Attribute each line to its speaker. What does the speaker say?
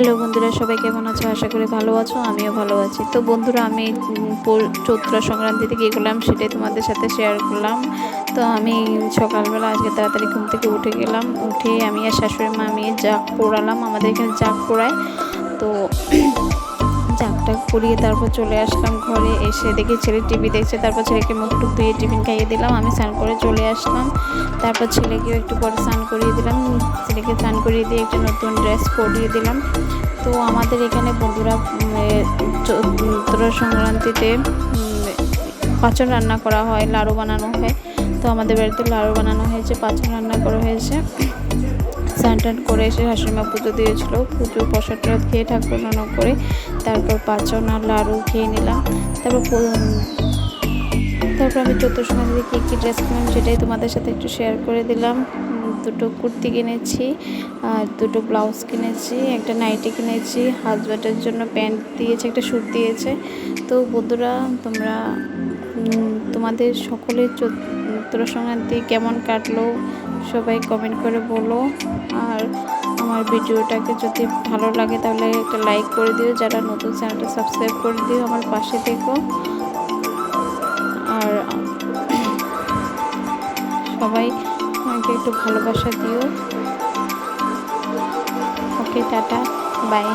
Speaker 1: Hello বন্ধুরা, সবাই কেমন আছো? আশা করি ভালো আছো, আমিও ভালো আছি। তো বন্ধুরা, আমি চৈত্রা সংক্রান্তিতে গিয়ে করলাম সেটাই তোমাদের সাথে শেয়ার করলাম। তো আমি সকালবেলা আজকে তাড়াতাড়ি ঘুম থেকে উঠে গেলাম, উঠে আমি আর শাশুড়ি মা, আমি জাগ পোড়ালাম, আমাদের এখানে জাগ পোড়ায়। তো জাগটা পরিয়ে তারপর চলে আসলাম ঘরে। এসে দেখি ছেলে টিভি দেখছে, তারপর ছেলেকে মুখ টুক ধুয়ে টিফিন খাইয়ে দিলাম। আমি স্নান করে চলে আসলাম। তারপর ছেলেকেও একটু পরে স্নান করিয়ে দিলাম। ছেলেকে স্নান করিয়ে দিয়ে একটা নতুন ড্রেস পরিয়ে দিলাম। তো আমাদের এখানে বন্ধুরা চৈত্র সংক্রান্তিতে পাঁচন রান্না করা হয়, লাড়ু বানানো হয়। তো আমাদের বাড়িতে লাড়ু বানানো হয়েছে, পাঁচন রান্না করা হয়েছে। স্নান টান করে এসে শাশুড়িমা পুজো দিয়েছিল। পুজো প্রসাদ টসাদ খেয়ে ঠাকুর রান্না করে তারপর পাঁচন লাড়ু খেয়ে নিলাম। তারপর তারপর আমি চতুর্থ সময় কী কী ড্রেস কিনলাম সেটাই তোমাদের সাথে একটু শেয়ার করে দিলাম। দুটো কুর্তি কিনেছি, আর দুটো ব্লাউজ কিনেছি, একটা নাইটি কিনেছি হাজব্যান্ডের জন্য প্যান্ট দিয়েছে, একটা স্যুট দিয়েছে। তো বন্ধুরা, তোমরা তোমাদের সকলের চৈত্র সংক্রান্তি কেমন কাটলো? সবাই কমেন্ট করে বলো। আর আমার ভিডিওটাকে যদি ভালো লাগে তাহলে একটা লাইক করে দিও, যারা নতুন চ্যানেলটা সাবস্ক্রাইব করে দিও আমার পাশে থেকো। আর সবাই আমাকে একটু ভালোবাসা দিও। ওকে টাটা বাই